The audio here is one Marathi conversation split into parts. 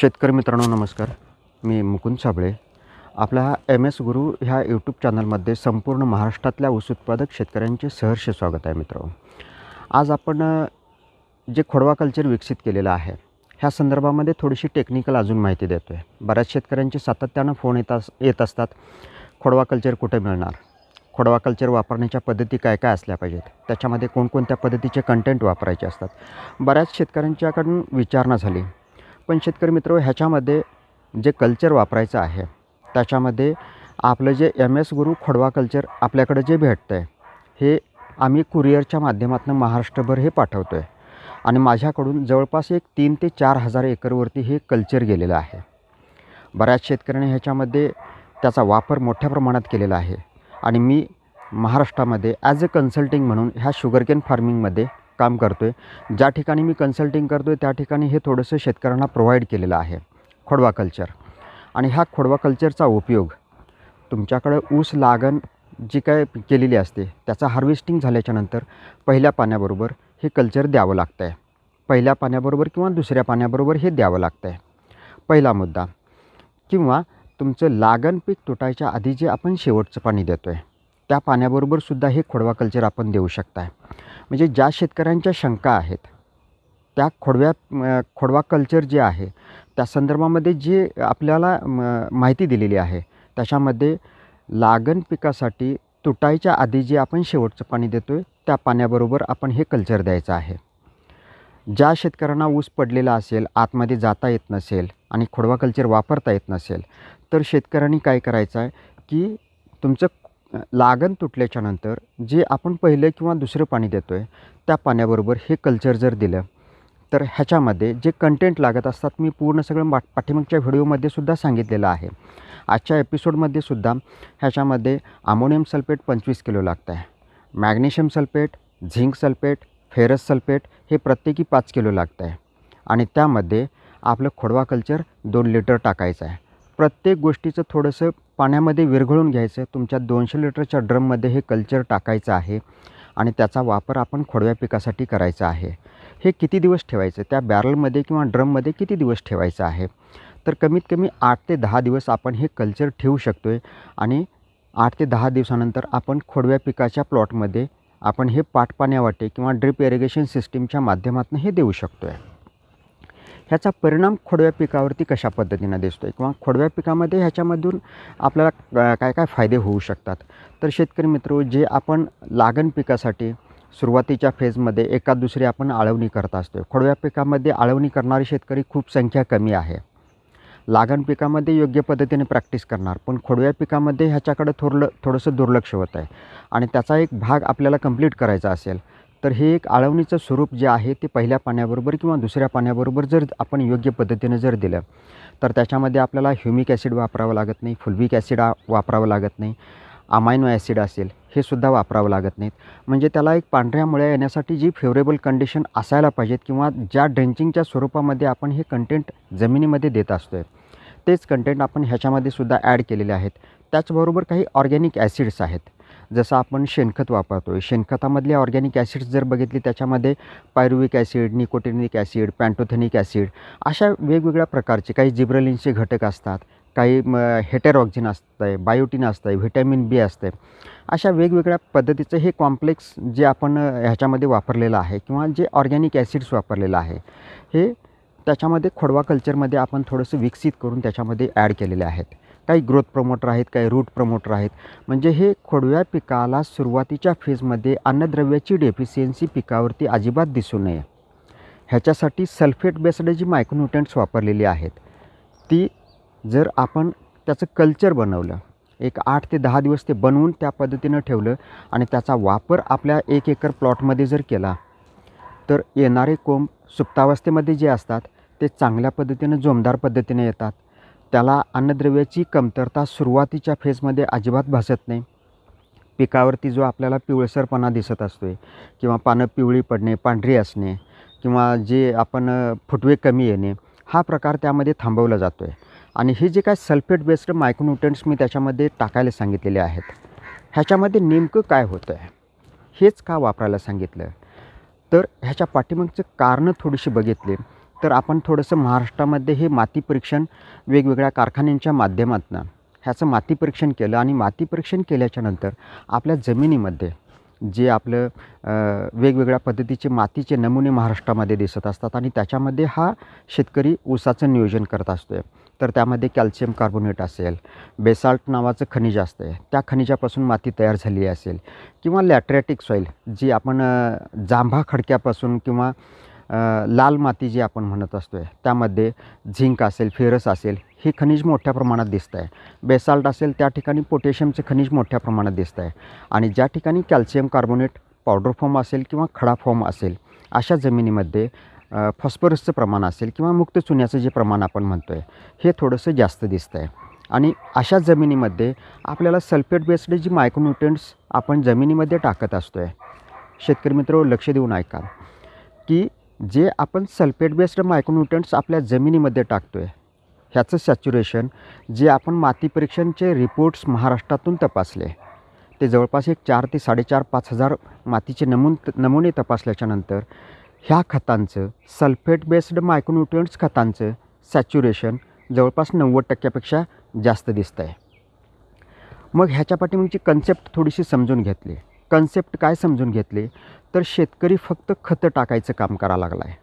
शेतकरी मित्रांनो नमस्कार. मी मुकुंद साबळे. आपला हा एम एस गुरु ह्या यूट्यूब चॅनलमध्ये संपूर्ण महाराष्ट्रातल्या ऊस उत्पादक शेतकऱ्यांचे सहर्ष स्वागत आहे मित्र आज आपण जे खोडवा कल्चर विकसित केलेलं आहे ह्या संदर्भामध्ये थोडीशी टेक्निकल अजून माहिती देतो आहे बऱ्याच शेतकऱ्यांचे सातत्यानं फोन येत अस येत असतात खोडवा कल्चर कुठे मिळणार? खोडवा कल्चर वापरण्याच्या पद्धती काय काय असल्या पाहिजेत? त्याच्यामध्ये कोणकोणत्या पद्धतीचे कंटेंट वापरायचे असतात? बऱ्याच शेतकऱ्यांच्याकडून विचारणा झाली. पण शेतकरी मित्र ह्याच्यामध्ये जे कल्चर वापरायचं आहे त्याच्यामध्ये आपलं जे एम एस गुरु खोडवा कल्चर आपल्याकडे जे भेटतं आहे हे आम्ही कुरिअरच्या माध्यमातून महाराष्ट्रभर हे पाठवतो आहे आणि माझ्याकडून जवळपास एक तीन ते चार हजार एकरवरती हे कल्चर गेलेलं आहे. बऱ्याच शेतकऱ्यांनी ह्याच्यामध्ये त्याचा वापर मोठ्या प्रमाणात केलेला आहे. आणि मी महाराष्ट्रामध्ये ॲज अ कन्सल्टिंग म्हणून ह्या शुगरकेन फार्मिंगमध्ये काम करतो आहे ज्या ठिकाणी मी कन्सल्टिंग करतो आहे त्या ठिकाणी हे थोडंसं शेतकऱ्यांना प्रोव्हाइड केलेलं आहे. खोडवा कल्चर आणि ह्या खोडवा कल्चरचा उपयोग तुमच्याकडं ऊस लागण जी काय केलेली असते त्याचा हार्वेस्टिंग झाल्याच्यानंतर पहिल्या पाण्याबरोबर हे कल्चर द्यावं लागतं आहे पहिल्या पाण्याबरोबर किंवा दुसऱ्या पाण्याबरोबर हे द्यावं लागतं आहे पहिला मुद्दा किंवा तुमचं लागण पीक तुटायच्या आधी जे आपण शेवटचं पाणी देतो आहे त्या पाण्याबरोबरसुद्धा हे खोडवा कल्चर आपण देऊ शकताय. म्हणजे ज्या शेतकऱ्यांच्या शंका आहेत त्या खोडव्या खोडवा कल्चर जे आहे त्या संदर्भामध्ये जे आपल्याला म, माहिती दिलेली आहे त्याच्यामध्ये लागण पिकासाठी तुटायच्या आधी जे आपण शेवटचं पाणी देतो आहे त्या पाण्याबरोबर आपण हे कल्चर द्यायचं आहे. ज्या शेतकऱ्यांना ऊस पडलेला असेल आतमध्ये जाता येत नसेल आणि खोडवा कल्चर वापरता येत नसेल तर शेतकऱ्यांनी काय करायचं आहे की तुमचं लागण तुटल्याच्या नंतर जे आपण पहिले किंवा दुसरं पाणी देतो आहे त्या पाण्याबरोबर हे कल्चर जर दिलं तर ह्याच्यामध्ये जे कंटेंट लागत असतात मी पूर्ण सगळं मा पाठीमागच्या व्हिडिओमध्ये सुद्धा सांगितलेलं आहे. आजच्या एपिसोडमध्ये सुद्धा ह्याच्यामध्ये अमोनियम सल्फेट पंचवीस किलो लागतं आहे magnesium sulphate zinc sulphate ferrous sulphate हे प्रत्येकी पाच किलो लागतं आहे आणि त्यामध्ये आपलं खोडवा कल्चर दोन लिटर टाकायचं आहे. प्रत्येक गोष्टीचं थोडंसं पाण्यामध्ये विरघळून घ्यायचं. तुमच्या दोनशे लिटरच्या ड्रममध्ये हे कल्चर टाकायचं आहे आणि त्याचा वापर आपण खोडव्या पिकासाठी करायचा आहे. हे किती दिवस ठेवायचं? त्या बॅरलमध्ये किंवा ड्रममध्ये किती दिवस ठेवायचं आहे? तर कमीत कमी आठ ते दहा दिवस आपण हे कल्चर ठेवू शकतो आहे आणि आठ ते दहा दिवसानंतर आपण खोडव्या पिकाच्या प्लॉटमध्ये आपण हे पाटपाण्यावाटे किंवा ड्रिप इरिगेशन सिस्टीमच्या माध्यमातून हे देऊ शकतो आहे ह्याचा परिणाम खोडव्या पिकावरती कशा पद्धतीनं दिसतो आहे किंवा खोडव्या पिकामध्ये ह्याच्यामधून आपल्याला काय काय फायदे होऊ शकतात? तर शेतकरी मित्र जे आपण लागण पिकासाठी सुरुवातीच्या फेजमध्ये एका दुसरी आपण आळवणी करत असतो खोडव्या पिकामध्ये आळवणी करणारे शेतकरी खूप संख्या कमी आहे. लागण पिकामध्ये योग्य पद्धतीने प्रॅक्टिस करणार पण खोडव्या पिकामध्ये ह्याच्याकडं थोरलं थोडंसं दुर्लक्ष होत आहे. आणि त्याचा एक भाग आपल्याला कंप्लीट करायचा असेल तर हे एक आळवणीचं स्वरूप जे आहे ते पहिल्या पाण्याबरोबर किंवा दुसऱ्या पाण्याबरोबर जर आपण योग्य पद्धतीने जर दिलं तर त्याच्यामध्ये आपल्याला ह्युमिक ॲसिड वापरावं लागत नाही फुलविक ॲसिड वापरावं लागत नाही अमायनो ॲसिड असेल हे सुद्धा वापरावं लागत नाहीत. म्हणजे त्याला एक पांढऱ्या मुळ्या येण्यासाठी जी फेवरेबल कंडिशन असायला पाहिजेत किंवा ज्या ड्रेंचिंगच्या स्वरूपामध्ये आपण हे कंटेंट जमिनीमध्ये देत असतो आहे तेच कंटेंट आपण ह्याच्यामध्ये सुद्धा ॲड केलेले आहेत. त्याचबरोबर काही ऑर्गॅनिक ॲसिड्स आहेत. जसं आपण शेणखत वापरतो आहे शेणखतामधले ऑर्गॅनिक ॲसिड्स जर बघितली त्याच्यामध्ये pyruvic acid nicotinic acid pantothenic acid अशा वेगवेगळ्या प्रकारचे काही जिब्रलिनचे घटक असतात काही म हेटेरॉक्झिन असतं आहे बायोटिन असतं आहे व्हिटॅमिन बी असतं आहे अशा वेगवेगळ्या पद्धतीचं हे कॉम्प्लेक्स जे आपण ह्याच्यामध्ये वापरलेलं आहे किंवा जे ऑर्गॅनिक ॲसिड्स वापरलेलं आहे हे त्याच्यामध्ये खोडवा कल्चरमध्ये आपण थोडंसं विकसित करून त्याच्यामध्ये ॲड केलेले आहेत. काही ग्रोथ प्रमोटर आहेत काही रूट प्रमोटर आहेत. म्हणजे हे खोडव्या पिकाला सुरुवातीच्या फेजमध्ये अन्नद्रव्याची डेफिशियन्सी पिकावरती अजिबात दिसू नये. ह्याच्यासाठी सल्फेट बेस्ड जी मायक्रोन्युट्रंट्स वापरलेली आहेत ती जर आपण त्याचं कल्चर बनवलं एक आठ ते दहा दिवस ते बनवून त्या पद्धतीनं ठेवलं आणि त्याचा वापर आपल्या एक एकर प्लॉटमध्ये जर केला तर येणारे कोंब सुप्तावस्थेमध्ये जे असतात ते चांगल्या पद्धतीनं जोमदार पद्धतीने येतात. त्याला अन्नद्रव्याची कमतरता सुरुवातीच्या फेजमध्ये अजिबात भासत नाही. पिकावरती जो आपल्याला पिवळसरपणा दिसत असतो आहे किंवा पानं पिवळी पडणे पांढरी असणे किंवा जे आपण फुटवे कमी येणे हा प्रकार त्यामध्ये थांबवला जातो आहे आणि हे जे काय सल्फेट बेस्ड मायक्रोन्युट्रंट्स मी त्याच्यामध्ये टाकायला सांगितलेले आहेत ह्याच्यामध्ये नेमकं काय होतं आहे हेच का वापरायला सांगितलं? तर ह्याच्या पाठीमागचं कारणं थोडीशी बघितली. तर आपण थोडंसं महाराष्ट्रामध्ये हे माती परीक्षण वेगवेगळ्या कारखान्यांच्या माध्यमातून ह्याचं माती परीक्षण केलं आणि माती परीक्षण केल्याच्यानंतर आपल्या जमिनीमध्ये जे आपलं वेगवेगळ्या पद्धतीचे मातीचे नमुने महाराष्ट्रामध्ये दिसत असतात आणि त्याच्यामध्ये हा शेतकरी ऊसाचं नियोजन करत असतो आहे तर त्यामध्ये कॅल्शियम कार्बोनेट असेल बेसाल्ट नावाचं खनिज असतं आहे त्या खनिजापासून माती तयार झाली असेल किंवा लॅट्रॅटिक सॉईल जी आपण जांभा खडक्यापासून किंवा लाल माती जी आपण म्हणत असतो आहे त्यामध्ये झिंक असेल फेरस असेल हे खनिज मोठ्या प्रमाणात दिसतं आहे. बेसाल्ट असेल त्या ठिकाणी पोटॅशियमचं खनिज मोठ्या प्रमाणात दिसत आहे. आणि ज्या ठिकाणी कॅल्शियम कार्बोनेट पावडर फॉर्म असेल किंवा खडा फॉर्म असेल अशा जमिनीमध्ये फॉस्फरसचं प्रमाण असेल किंवा मुक्त चुन्याचं जे प्रमाण आपण म्हणतो आहे हे थोडंसं जास्त दिसतं आहे. आणि अशा जमिनीमध्ये आपल्याला सल्फेट बेस्ड जी मायक्रोन्युट्रियंट्स आपण जमिनीमध्ये टाकत असतो आहे शेतकरी मित्र लक्ष देऊन ऐका की जे आपण सल्फेट बेस्ड मायक्रोन्युट्रियंट्स आपल्या जमिनीमध्ये टाकतो आहे ह्याचं सॅच्युरेशन जे आपण माती परीक्षणचे रिपोर्ट्स महाराष्ट्रातून तपासले ते जवळपास एक चार ते साडेचार पाच हजार मातीचे नमुन नमुने तपासल्याच्यानंतर ह्या खतांचं सल्फेट बेस्ड मायक्रोन्युट्रियंट्स खतांचं सॅच्युरेशन जवळपास नव्वद टक्क्यापेक्षा जास्त दिसतं आहे मग ह्याच्या पाठीमागची कन्सेप्ट थोडीशी समजून घेतली. कन्सेप्ट काय समजून घेतले तर शेतकरी फक्त खतं टाकायचं काम करा लागला आहे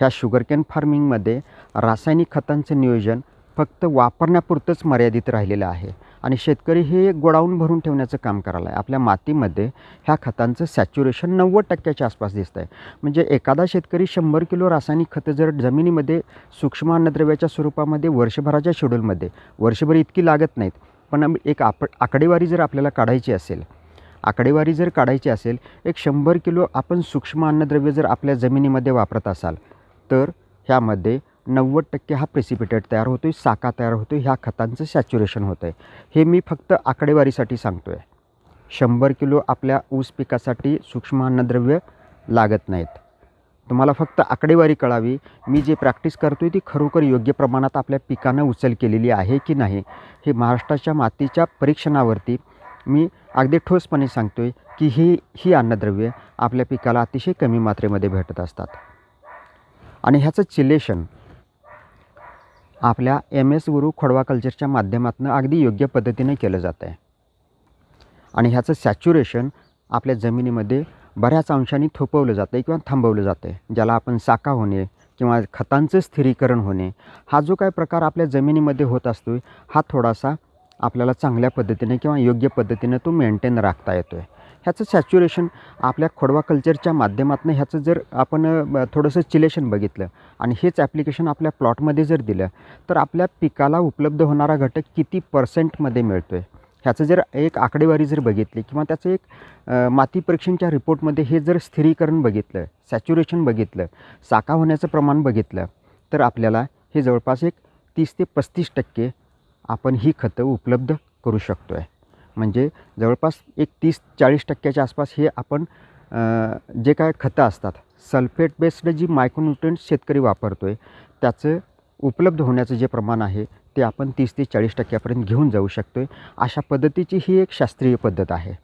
ह्या शुगरकेन फार्मिंगमध्ये रासायनिक खतांचं नियोजन फक्त वापरण्यापुरतंच मर्यादित राहिलेलं आहे आणि शेतकरी हे गोडाऊन भरून ठेवण्याचं काम करायला आहे आपल्या मातीमध्ये ह्या खतांचं सॅच्युरेशन नव्वद टक्क्याच्या आसपास दिसतं आहे म्हणजे एखादा शेतकरी शंभर किलो रासायनिक खतं जर जमिनीमध्ये सूक्ष्म अन्नद्रव्याच्या स्वरूपामध्ये वर्षभराच्या शेड्यूलमध्ये वर्षभर इतकी लागत नाहीत पण एक आप आकडेवारी जर आपल्याला काढायची असेल आकडेवारी जर काढायची असेल एक शंभर किलो आपण सूक्ष्म अन्नद्रव्य जर आपल्या जमिनीमध्ये वापरत असाल तर ह्यामध्ये नव्वद टक्के हा प्रेसिपिटेट तयार होतो आहे साका तयार होतो आहे ह्या खतांचं सॅच्युरेशन होतं आहे हे मी फक्त आकडेवारीसाठी सांगतो आहे शंभर किलो आपल्या ऊस पिकासाठी सूक्ष्म अन्नद्रव्य लागत नाहीत. तुम्हाला फक्त आकडेवारी कळावी मी जे प्रॅक्टिस करतो आहे ती खरोखर योग्य प्रमाणात आपल्या पिकानं उचल केलेली आहे की नाही हे महाराष्ट्राच्या मातीच्या परीक्षणावरती मी अगदी ठोसपणे सांगतो आहे की ही ही अन्नद्रव्ये आपल्या पिकाला अतिशय कमी मात्रेमध्ये भेटत असतात. आणि ह्याचं चिलेशन आपल्या एम एस गुरु खोडवा कल्चरच्या माध्यमातून अगदी योग्य पद्धतीने केलं जातं आहे. आणि ह्याचं सॅच्युरेशन आपल्या जमिनीमध्ये बऱ्याच अंशांनी थोपवलं जातं आहे किंवा थांबवलं जातं आहे ज्याला आपण साका होणे किंवा खतांचं स्थिरीकरण होणे हा जो काय प्रकार आपल्या जमिनीमध्ये होत असतो हा थोडासा आपल्याला चांगल्या पद्धतीने किंवा योग्य पद्धतीने तो मेंटेन राखता येतो आहे ह्याचं सॅच्युरेशन आपल्या खोडवा कल्चरच्या माध्यमातून ह्याचं जर आपण थोडंसं चिलेशन बघितलं आणि हेच ॲप्लिकेशन आपल्या प्लॉटमध्ये जर दिलं तर आपल्या पिकाला उपलब्ध होणारा घटक किती पर्सेंटमध्ये मिळतो आहे ह्याचं जर एक आकडेवारी जर बघितली किंवा त्याचं एक माती परीक्षणच्या रिपोर्टमध्ये हे जर स्थिरीकरण बघितलं सॅच्युरेशन बघितलं साका होण्याचं प्रमाण बघितलं तर आपल्याला हे जवळपास एक तीस ते पस्तीस टक्के आपण ही खतं उपलब्ध करू शकतो आहे म्हणजे जवळपास एक तीस चाळीस टक्क्याच्या आसपास हे आपण जे काय खतं असतात सल्फेट बेस्ड जी मायक्रोन्युट्रियंट्स शेतकरी वापरतो आहे त्याचं उपलब्ध होण्याचं जे प्रमाण आहे ते आपण तीस ते चाळीस टक्क्यापर्यंत घेऊन जाऊ शकतो आहे अशा पद्धतीची ही एक शास्त्रीय पद्धत आहे.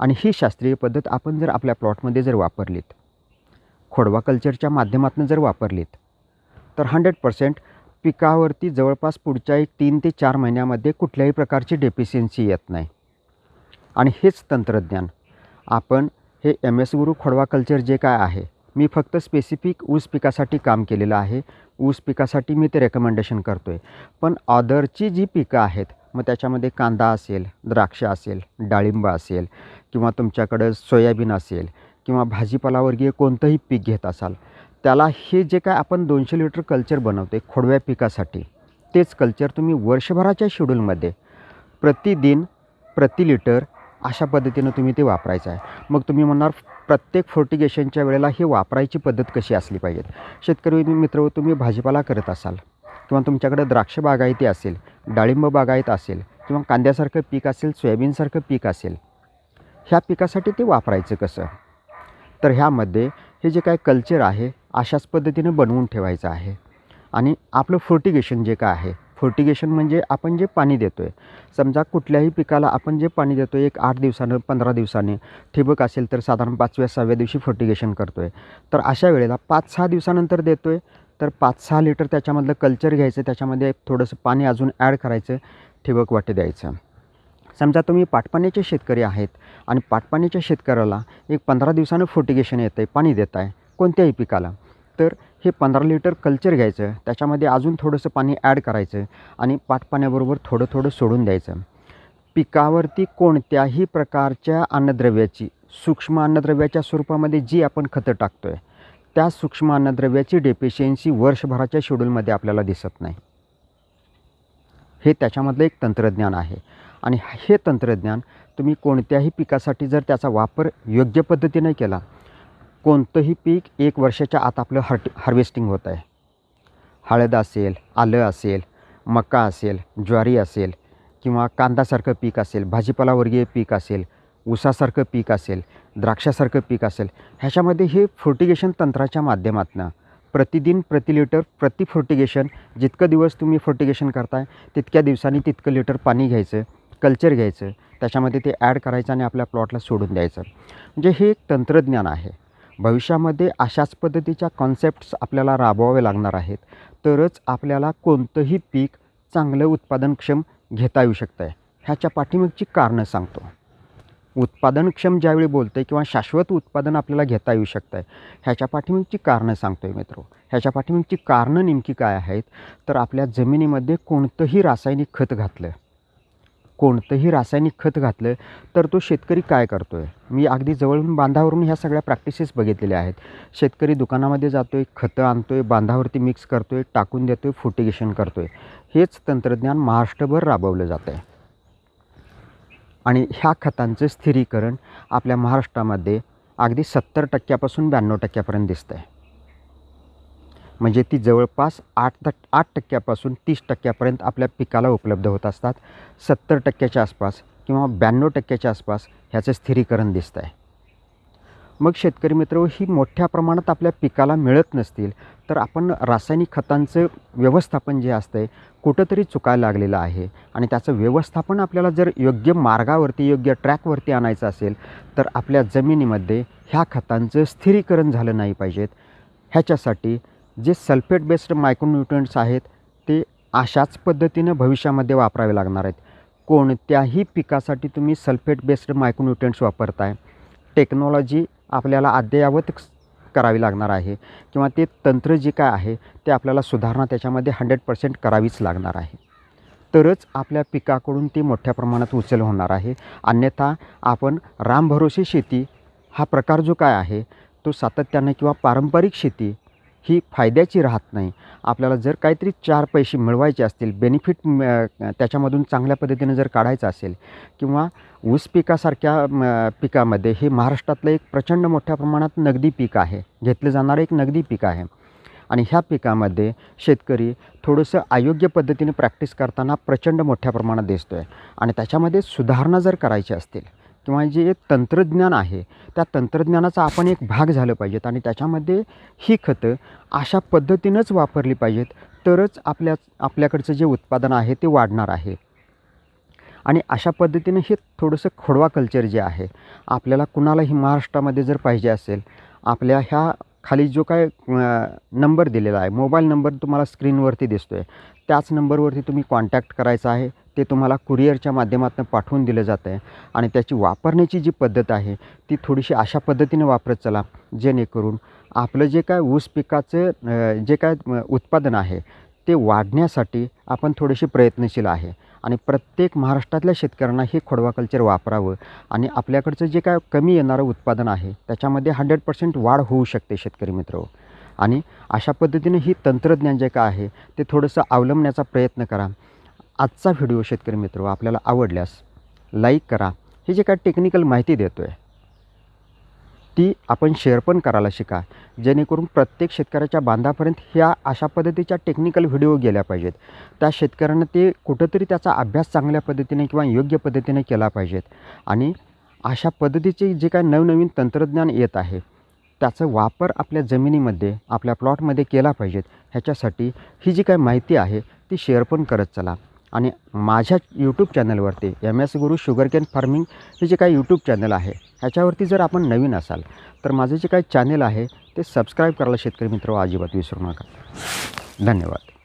आणि ही शास्त्रीय पद्धत आपण जर आपल्या प्लॉटमध्ये जर वापरलीत खोडवा कल्चरच्या माध्यमातून जर वापरलीत तर हंड्रेड पर्सेंट पिकावरती जवळपास पुढच्या एक तीन ते चार महिन्यामध्ये कुठल्याही प्रकारची डेफिशियन्सी येत नाही. आणि हेच तंत्रज्ञान. आपण हे एम एस गुरु खोडवा कल्चर जे काय आहे मी फक्त स्पेसिफिक ऊस पिकासाठी काम केलेलं आहे. ऊस पिकासाठी मी ते रेकमेंडेशन करतो आहे पण ऑदरची जी पिकं आहेत मग त्याच्यामध्ये कांदा असेल द्राक्ष असेल डाळिंब असेल किंवा तुमच्याकडं सोयाबीन असेल किंवा भाजीपालावर्गीय कोणतंही पीक घेत असाल त्याला हे जे काय आपण दोनशे लिटर कल्चर बनवतो खोडव्या पिकासाठी तेच कल्चर तुम्ही वर्षभराच्या शेड्यूलमध्ये प्रतिदिन प्रति लिटर अशा पद्धतीनं तुम्ही ते वापरायचं आहे. मग तुम्ही म्हणणार प्रत्येक फोर्टिगेशनच्या वेळेला हे वापरायची पद्धत कशी असली पाहिजे शेतकरी मित्र तुम्ही भाजीपाला करत असाल किंवा तुमच्याकडे द्राक्ष बागायती असेल डाळिंब बागायत असेल किंवा कांद्यासारखं पीक असेल सोयाबीनसारखं पीक असेल ह्या पिकासाठी ते वापरायचं कसं? तर ह्यामध्ये हे जे काय कल्चर आहे अशाच पद्धतीनं बनवून ठेवायचं आहे. आणि आपलं फोर्टिगेशन जे काय आहे फोर्टिगेशन म्हणजे आपण जे पाणी देतो आहे समजा कुठल्याही पिकाला आपण जे पाणी देतो आहे एक आठ दिवसानं पंधरा दिवसाने ठिबक असेल तर साधारण पाचव्या सहाव्या दिवशी फोर्टिगेशन करतो आहे तर अशा वेळेला पाच सहा दिवसानंतर देतो आहे तर पाच सहा लिटर त्याच्यामधलं कल्चर घ्यायचं त्याच्यामध्ये थोडंसं पाणी अजून ॲड करायचं ठिबक वाटे द्यायचं. समजा तुम्ही पाटपाण्याचे शेतकरी आहेत आणि पाटपाण्याच्या शेतकऱ्याला एक पंधरा दिवसानं फोर्टिगेशन येतं आहे पाणी देत आहे कोणत्याही पिकाला. तर हे पंधरा लिटर कल्चर घ्यायचं त्याच्यामध्ये अजून थोडंसं पाणी ॲड करायचं आणि पाटपाण्याबरोबर थोडं थोडं सोडून द्यायचं. पिकावरती कोणत्याही प्रकारच्या अन्नद्रव्याची सूक्ष्म अन्नद्रव्याच्या स्वरूपामध्ये जी आपण खतं टाकतो आहे त्या सूक्ष्म अन्नद्रव्याची डेफिशियन्सी वर्षभराच्या शेड्यूलमध्ये आपल्याला दिसत नाही. हे त्याच्यामधलं एक तंत्रज्ञान आहे. आणि हे तंत्रज्ञान तुम्ही कोणत्याही पिकासाठी जर त्याचा वापर योग्य पद्धतीने केला कोणतंही पीक एक वर्षाच्या आत आपलं हार्ट हार्वेस्टिंग होत आहे. हळद असेल आलं असेल मका असेल ज्वारी असेल किंवा कांदासारखं पीक असेल भाजीपालावर्गीय पीक असेल ऊसासारखं पीक असेल द्राक्षासारखं पीक असेल ह्याच्यामध्ये हे फोर्टिगेशन तंत्राच्या माध्यमातून प्रतिदिन प्रति लिटर प्रति फोर्टिगेशन जितकं दिवस तुम्ही फोर्टिगेशन करताय तितक्या दिवसांनी तितकं लिटर पाणी घ्यायचं कल्चर घ्यायचं त्याच्यामध्ये ते ॲड करायचं आणि आपल्या प्लॉटला सोडून द्यायचं. म्हणजे हे एक तंत्रज्ञान आहे. भविष्यामध्ये अशाच पद्धतीच्या कॉन्सेप्ट्स आपल्याला राबवावे लागणार आहेत तरच आपल्याला कोणतंही पीक चांगलं उत्पादनक्षम घेता येऊ शकतं आहे ह्याच्या पाठीमागची कारणं सांगतो. उत्पादनक्षम ज्यावेळी बोलतो आहे किंवा शाश्वत उत्पादन आपल्याला घेता येऊ शकतं आहे ह्याच्या पाठीमागची कारणं सांगतो आहे मित्रो. ह्याच्या पाठीमागची कारणं नेमकी काय आहेत? तर आपल्या जमिनीमध्ये कोणतंही रासायनिक खत घातलं कोणतंही रासायनिक खत घातलं तर तो शेतकरी काय करतो आहे मी अगदी जवळून बांधावरून ह्या सगळ्या प्रॅक्टिसेस बघितलेल्या आहेत. शेतकरी दुकानामध्ये जातो आहे खतं आणतो आहे बांधावरती मिक्स करतो आहे टाकून देतो आहे फुटिगेशन करतो आहे हेच तंत्रज्ञान महाराष्ट्रभर राबवलं जातं आहे आणि ह्या खतांचं स्थिरीकरण आपल्या महाराष्ट्रामध्ये अगदी सत्तर टक्क्यापासून ब्याण्णव टक्क्यापर्यंत दिसतं आहे म्हणजे ती जवळपास आठ टक आठ टक्क्यापासून तीस टक्क्यापर्यंत आपल्या पिकाला उपलब्ध होत असतात. सत्तर टक्क्याच्या आसपास किंवा ब्याण्णव टक्क्याच्या आसपास ह्याचं स्थिरीकरण दिसतं आहे मग शेतकरी मित्र ही मोठ्या प्रमाणात आपल्या पिकाला मिळत नसतील तर आपण रासायनिक खतांचं व्यवस्थापन जे असतं आहे कुठंतरी चुकायला लागलेलं आहे. आणि त्याचं व्यवस्थापन आपल्याला जर योग्य मार्गावरती योग्य ट्रॅकवरती आणायचं असेल तर आपल्या जमिनीमध्ये ह्या खतांचं स्थिरीकरण झालं नाही पाहिजेत. ह्याच्यासाठी जे सल्फेट बेस्ड मायक्रोन्युट्रंट्स आहेत ते अशाच पद्धतीनं भविष्यामध्ये वापरावे लागणार आहेत. कोणत्याही पिकासाठी तुम्ही सल्फेट बेस्ड मायक्रोन्युट्रंट्स वापरताय. टेक्नॉलॉजी आपल्याला अद्ययावत करावी लागणार आहे किंवा ते तंत्र जे काय आहे ते आपल्याला सुधारणा त्याच्यामध्ये हंड्रेड पर्सेंट करावीच लागणार आहे. तरच आपल्या पिकाकडून ती मोठ्या प्रमाणात उचल होणार आहे. अन्यथा आपण रामभरोसे शेती हा प्रकार जो काय आहे तो सातत्याने किंवा पारंपरिक शेती ही फायद्याची राहत नाही. आपल्याला जर काहीतरी चार पैसे मिळवायचे असतील बेनिफिट त्याच्यामधून चांगल्या पद्धतीनं जर काढायचं असेल किंवा ऊस पिकासारख्या पिकामध्ये हे महाराष्ट्रातलं एक प्रचंड मोठ्या प्रमाणात नगदी पीक आहे. घेतलं जाणारं एक नगदी पीक आहे. आणि ह्या पिकामध्ये शेतकरी थोडंसं अयोग्य पद्धतीने प्रॅक्टिस करताना प्रचंड मोठ्या प्रमाणात दिसतो आहे आणि त्याच्यामध्ये सुधारणा जर करायची असतील किंवा जे तंत्रज्ञान आहे त्या तंत्रज्ञानाचा आपण एक भाग झालं पाहिजेत आणि त्याच्यामध्ये ही खतं अशा पद्धतीनंच वापरली पाहिजेत तरच आपल्या आपल्याकडचं जे उत्पादन आहे ते वाढणार आहे. आणि अशा पद्धतीनं हे थोडंसं खोडवा कल्चर जे आहे आपल्याला कुणालाही महाराष्ट्रामध्ये जर पाहिजे असेल आपल्या ह्या खाली जो काय नंबर दिलेला आहे मोबाईल नंबर तुम्हाला स्क्रीनवरती दिसतो आहे त्याच नंबरवरती तुम्ही कॉन्टॅक्ट करायचा आहे ते तुम्हाला कुरिअरच्या माध्यमातून पाठवून दिलं जातं आहे आणि त्याची वापरण्याची जी पद्धत आहे ती थोडीशी अशा पद्धतीने वापरत चला जेणेकरून आपलं जे काय ऊस पिकाचं जे काय उत्पादन आहे ते वाढण्यासाठी आपण थोडेसे प्रयत्नशील आहे. आणि प्रत्येक महाराष्ट्रातल्या शेतकऱ्यांना हे खोडवा कल्चर वापरावं आणि आपल्याकडचं जे काय कमी येणारं उत्पादन आहे त्याच्यामध्ये हंड्रेड पर्सेंट वाढ होऊ शकते शेतकरी मित्र. आणि अशा पद्धतीने ही तंत्रज्ञान जे काय आहे ते थोडंसं अवलंबण्याचा प्रयत्न करा. आजचा व्हिडिओ शेतकरी मित्र आपल्याला आवडल्यास लाईक करा. हे जे काय टेक्निकल माहिती देतो आहे ती आपण शेअर पण करायला शिका. जेणेकरून प्रत्येक शेतकऱ्याच्या बांधापर्यंत ह्या अशा पद्धतीच्या टेक्निकल व्हिडिओ गेल्या पाहिजेत. त्या शेतकऱ्यांना ते कुठंतरी त्याचा अभ्यास चांगल्या पद्धतीने किंवा योग्य पद्धतीने केला पाहिजेत. आणि अशा पद्धतीचे जे काय नवनवीन तंत्रज्ञान येत आहे त्याचा वापर आपल्या जमिनीमध्ये आपल्या प्लॉटमध्ये केला पाहिजेत ह्याच्यासाठी ही जी काय माहिती आहे ती शेअर पण करत चला. आणि माझ्या यूट्यूब चॅनलवरती M S Guru sugarcane farming हे जे काही यूट्यूब चॅनल आहे ह्याच्यावरती जर आपण नवीन असाल तर माझं जे काही चॅनल आहे ते सबस्क्राईब करायला शेतकरी मित्र अजिबात विसरू नका. धन्यवाद.